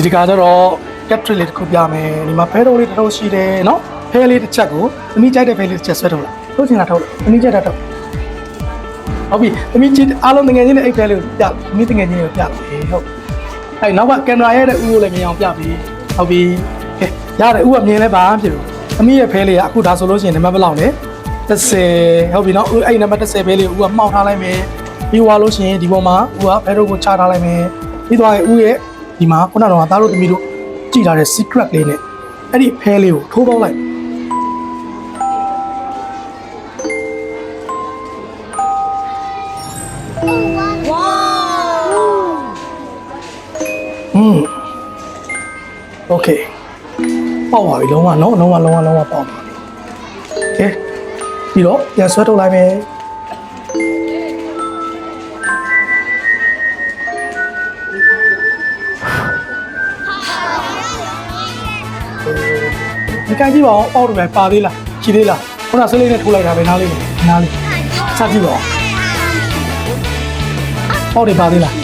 ဒီတကာကျတော့ cap trick လေးတစ်ခုပြမယ်ဒီမှာဖဲတော်လေးတစ်ထုပ်ရှိတယ်နော်ဖဲလေးတစ်ချက်ကိုသမီးကြိုက်တဲ့ဖဲလေးတစ်ချက်ဆွဲထုတ်လိုက်ထုတ်ချင်တာထုတ်လိုက်သမီးကြိုက်တာထုတ်ဟုတ်ပြီသမီးကြည့်အားလုံးတငယ်ချင်းနဲ့အိတ်ဖဲလေးကိုပြသမီးတငယ်ချင်းကိုပြတယ်ဟုတ်အဲ့နောက်ကကင်မရာရဲ့တဲ့ဦးကိုလည်းမြင်အောင်ပြပြီဟုတ်ပြီကဲရတယ်ဦးကမြင်လဲပါမဖြစ်ဘူးသမီးရဲ့ဖဲလေးကအခုဒါဆိုလို့ရှိရင်နံပါတ်ဘယ်လောက်လဲ30ဟုတ်ပြီနော်ဦးအဲ့နံပါတ်30ဖဲလေးကိုဦးကမှောက်ထားလိုက်မယ်ပြီးသွားလို့ရှိရင်ဒီပေါ်မှာဦးကဖဲတို့ကိုချထားလိုက်မယ်ပြီးသွားရင်ဦးရဲ့ ဒီမှာခုနကတော့သားတို့သမီးတို့ကြည်ထားတဲ့ secret လေးနဲ့အဲ့ဒီဖဲလေးကိုထိုးပေါက်လိုက် อืมโอเคပေါက်ပါပြီလုံးဝနော်လုံးဝလုံးဝလုံးဝပေါက်ပါပြီโอเคပြီးတော့ပြန်ဆွဲထုတ်လိုက်မယ် ဒီကကြည့်ပါဦးပေါက်တယ်ပဲပါသေးလားရှိသေးလားခုနဆွဲလေးနဲ့ထိုးလိုက်တာပဲနားလေးပဲနားလေးစကြည့်ပါဦးပေါက်တယ်ပါသေးလား